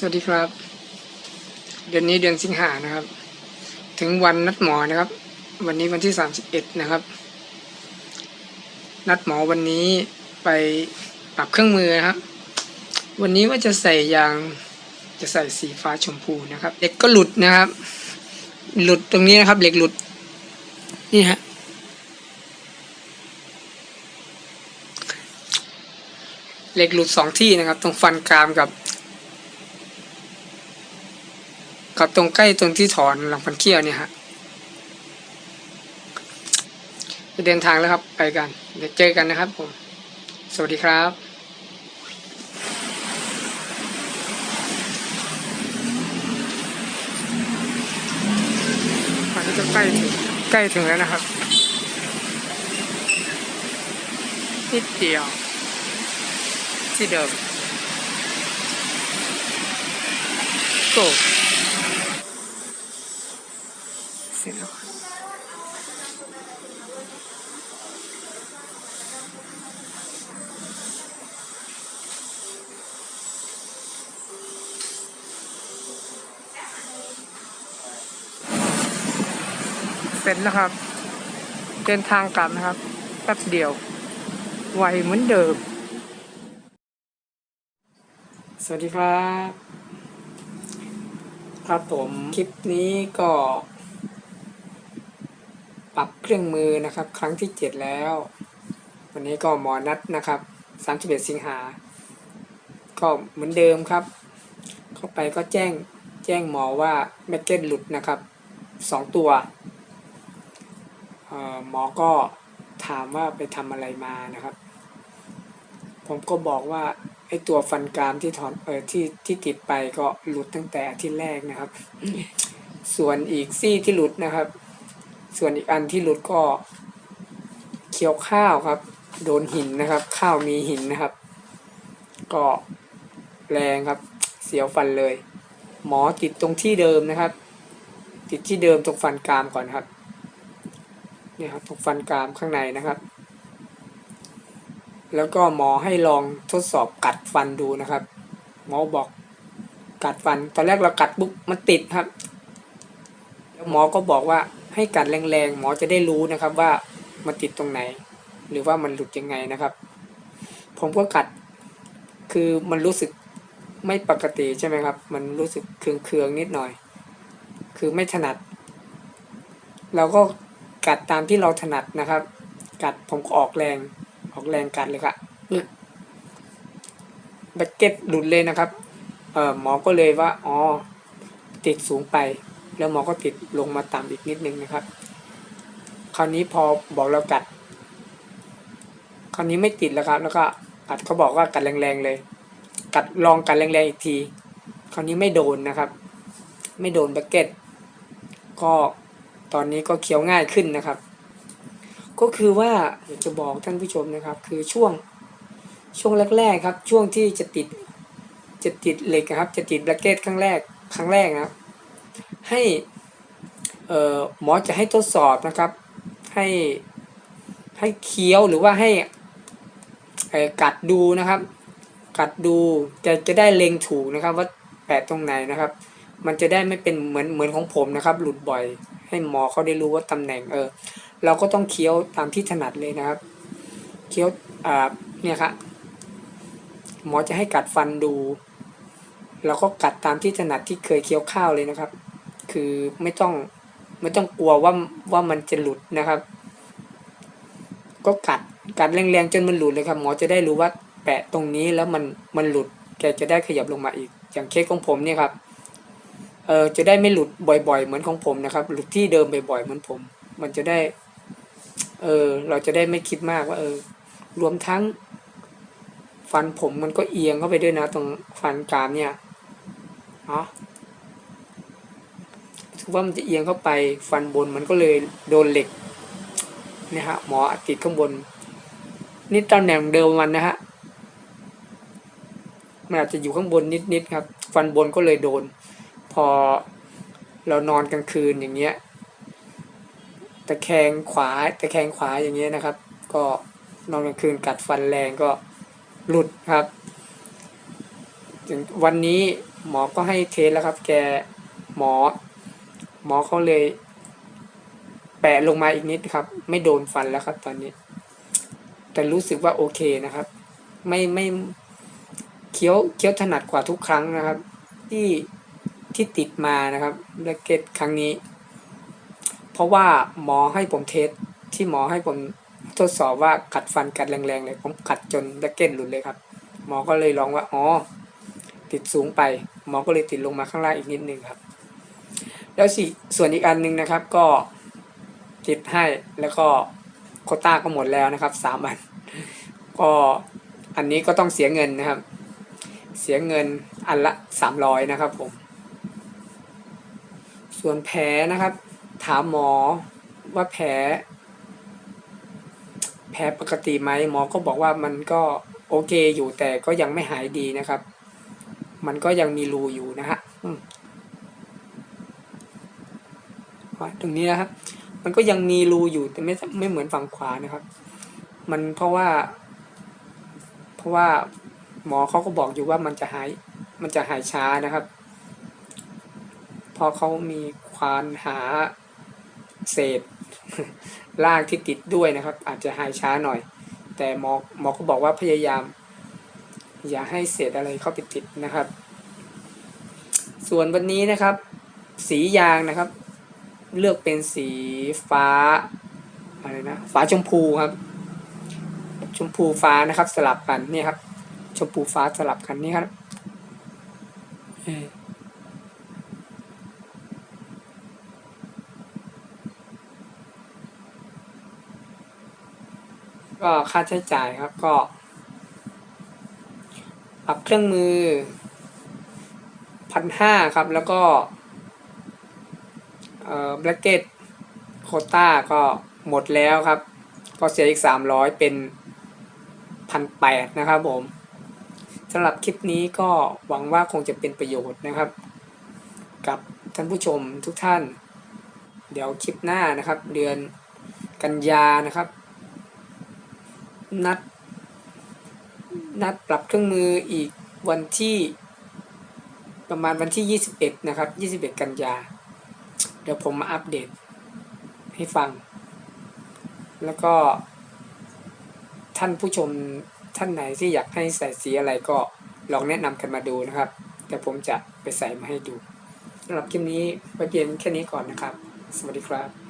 สวัสดีครับ เดือนนี้เดือนสิงหานะครับ ถึงวันนัดหมอนะครับ วันนี้วันที่สามสิบเอ็ดนะครับ นัดหมอวันนี้ไปปรับเครื่องมือนะครับ วันนี้ว่าจะใส่ยางจะใส่สีฟ้าชมพูนะครับเหล็กก็หลุดนะครับ หลุดตรงนี้นะครับเหล็กหลุดนี่ฮะเหล็กหลุดสองที่นะครับ ตรงฟันกรามกับ กับตรงใกล้ตรงที่ถอนหลังฟันเคี้ยวเนี่ยฮะจะเดินทางแล้วครับไปกันเดี๋ยวเจอกันนะครับผม สวัสดีครับมันก็จะใกล้ถึงใกล้ถึงแล้วนะครับนิดเดียว ที่เดิม go เสร็จแล้วครับเส ร็จแล้วครับ เดินทางกลับนะครับแป๊บเดียวไวเหมือนเดิม สวัสดีครับ ครับผมคลิปนี้ก็ ปรับเครื่องมือนะครับ ครั้งที่เจ็ดแล้ว วันนี้ก็หมอนัดนะครับ31สิงหา ก็เหมือนเดิมครับ เข้าไปก็แจ้งแจ้งหมอว่าแม็กเก็ตหลุดนะครับสองตัว หมอก็ถามว่าไปทำอะไรมานะครับ ผมก็บอกว่าไอตัวฟันกรามที่ถอนเออที่ที่ติดไปก็หลุดตั้งแต่ที่แรกนะครับ ส่วนอีกซี่ที่หลุดนะครับ ส่วนอีกอันที่หลุดก็เคี้ยวข้าวครับ โดนหินนะครับ ข้าวมีหินนะครับ ก็แรงครับ เสียวฟันเลย หมอติดตรงที่เดิมนะครับ ติดที่เดิมตรงฟันกรามก่อนครับ เนี่ยครับฟันกรามข้างในนะครับ แล้วก็หมอให้ลองทดสอบกัดฟันดูนะครับ หมอบอกกัดฟัน ตอนแรกเรากัดปุ๊บมันติดครับ แล้วหมอก็บอกว่าให้กัดแรงๆ หมอจะได้รู้นะครับว่ามันติดตรงไหน หรือว่ามันหลุดยังไงนะครับ ผมก็กัดคือมันรู้สึกไม่ปกติใช่ไหมครับ มันรู้สึกเคืองๆนิดหน่อย คือไม่ถนัด เราก็ กัดตามที่เราถนัดนะครับ กัดผมก็ออกแรงออกแรงกัดเลยครับปึ๊กบักเก็ตหลุดเลยนะครับเอ่อหมอก็เลยว่าอ๋อติดสูงไป แล้วหมอก็ติดลงมาต่ำอีกนิดนึงนะครับ คราวนี้พอบอกเรากัด คราวนี้ไม่ติดแล้วครับ แล้วก็กัดเขาบอกว่ากัดแรงๆเลย กัดลองกัดแรงๆอีกที คราวนี้ไม่โดนนะครับ ไม่โดนบักเก็ตก็ ตอนนี้ก็เคี้ยวง่ายขึ้นนะครับ ก็คือว่าอยากจะบอกท่านผู้ชมนะครับ คือช่วงช่วงแรกๆครับ ช่วงที่จะติดจะติดเหล็กครับ จะติดแบล็กเก็ตครั้งแรกครั้งแรกนะครับ ให้หมอจะให้ทดสอบนะครับ ให้ให้เคี้ยวหรือว่าให้กัดดูนะครับ กัดดูจะจะได้เล็งถูกนะครับ ว่าแปะตรงไหนนะครับ มันจะได้ไม่เป็นเหมือนเหมือนของผมนะครับ หลุดบ่อย ให้หมอเขาได้รู้ว่าตำแหน่งเออ เราก็ต้องเคี้ยวตามที่ถนัดเลยนะครับ เคี้ยวอ่าเนี่ยครับหมอจะให้กัดฟันดูเราก็กัดตามที่ถนัดที่เคยเคี้ยวข้าวเลยนะครับ คือไม่ต้องไม่ต้องกลัวว่าว่ามันจะหลุดนะครับ ก็กัดกัดแรงๆจนมันหลุดเลยครับ หมอจะได้รู้ว่าแปะตรงนี้แล้วมันมันหลุด แกจะได้ขยับลงมาอีก อย่างเคสของผมเนี่ยครับ เออจะได้ไม่หลุดบ่อย ๆ เหมือนของผมนะครับ หลุดที่เดิมบ่อยๆเหมือนผม มันจะได้เออเราจะได้ไม่คิดมากว่าเออ รวมทั้ง ฟันผมมันก็เอียงเข้าไปด้วยนะ ตรงฟันกรามเนี่ยเนาะถือว่ามันจะเอียงเข้าไปฟันบนมันก็เลยโดนเหล็กนี่ยฮะหมออติดข้างบน นี่ตำแหน่งเดิมมันนะฮะมันอาจจะอยู่ข้างบนนิดๆครับ ฟันบนก็เลยโดน อเรานอนกลางคืนอย่างเงี้ยตะแคงขวาตะแคงขวาอย่างเงี้ยนะครับ ก็นอนกลางคืนกัดฟันแรงก็หลุดครับวันนี้หมอก็ให้เทสแล้วครับ แกหมอ หมอเขาเลย แปะลงมาอีกนิดครับ ไม่โดนฟันแล้วครับ ตอนนี้ แต่รู้สึกว่าโอเคนะครับ ไม่ไม่เคี้ยวเคี้ยวถนัดกว่าทุกครั้งนะครับ ที่ ที่ติดมานะครับแบล็กเก็ตครั้งนี้ เพราะว่าหมอให้ผมเทสที่หมอให้ผมทดสอบว่ากัดฟันกัดแรงๆเลยผมกัดจนแบล็กเก็ตหลุดเลยครับ หมอก็เลยลองว่าอ๋อติดสูงไป หมอก็เลยติดลงมาข้างล่างอีกนิดนึงครับ แล้วสิส่วนอีกอันหนึงนะครับก็ติดให้แล้วก็โคต้าก็หมดแล้วนะครับสามอันก็อันนี้ก็ต้องเสียเงินนะครับ เสียเงินอันละสามร้อยนะครับผม ส่วนแผลนะครับ ถามหมอว่าแผล แผลปกติไหมหมอก็บอกว่ามันก็โอเคอยู่แต่ก็ยังไม่หายดีนะครับ มันก็ยังมีรูอยู่นะฮะตรงนี้นะครับมันก็ยังมีรูอยู่แต่ไม่ไม่เหมือนฝั่งขวานะครับ มันเพราะว่า เพราะว่าหมอเขาก็บอกอยู่ว่ามันจะหาย มันจะหายช้านะครับ เพราะเขามีควานหาเศษลากที่ติดด้วยนะครับ อาจจะหายช้าหน่อย แต่หมอหมอก็บอกว่าพยายาม อย่าให้เศษอะไรเข้าไปติดนะครับ ส่วนวันนี้นะครับ สียางนะครับ เลือกเป็นสีฟ้าอะไรนะฟ้าชมพูครับ ชมพูฟ้านะครับ สลับกันนี่ครับ ชมพูฟ้าสลับกันนี่ครับเอ่อ ก็ค่าใช้จ่ายครับก็ปรับเครื่องมือพันห้าครับ แล้วก็เอ่อแบล็กเก็ตโคต้าก็หมดแล้วครับ ก็เสียอีกสามร้อยเป็นพันแปดนะครับผมสำหรับคลิปนี้ก็หวังว่าคงจะเป็นประโยชน์นะครับ กับท่านผู้ชมทุกท่าน เดี๋ยวคลิปหน้านะครับ เดือนกันยานะครับ นัด นัดปรับเครื่องมืออีกวันที่ประมาณวันที่ 21 นะครับ 21 กันยา เดี๋ยวผมมาอัปเดตให้ฟัง แล้วก็ท่านผู้ชมท่านไหนที่อยากให้ใส่สีอะไรก็ลองแนะนำกันมาดูนะครับเดี๋ยวผมจะไปใส่มาให้ดูสำหรับคลิปนี้ไว้เพียงแค่นี้ก่อนนะครับ สวัสดีครับ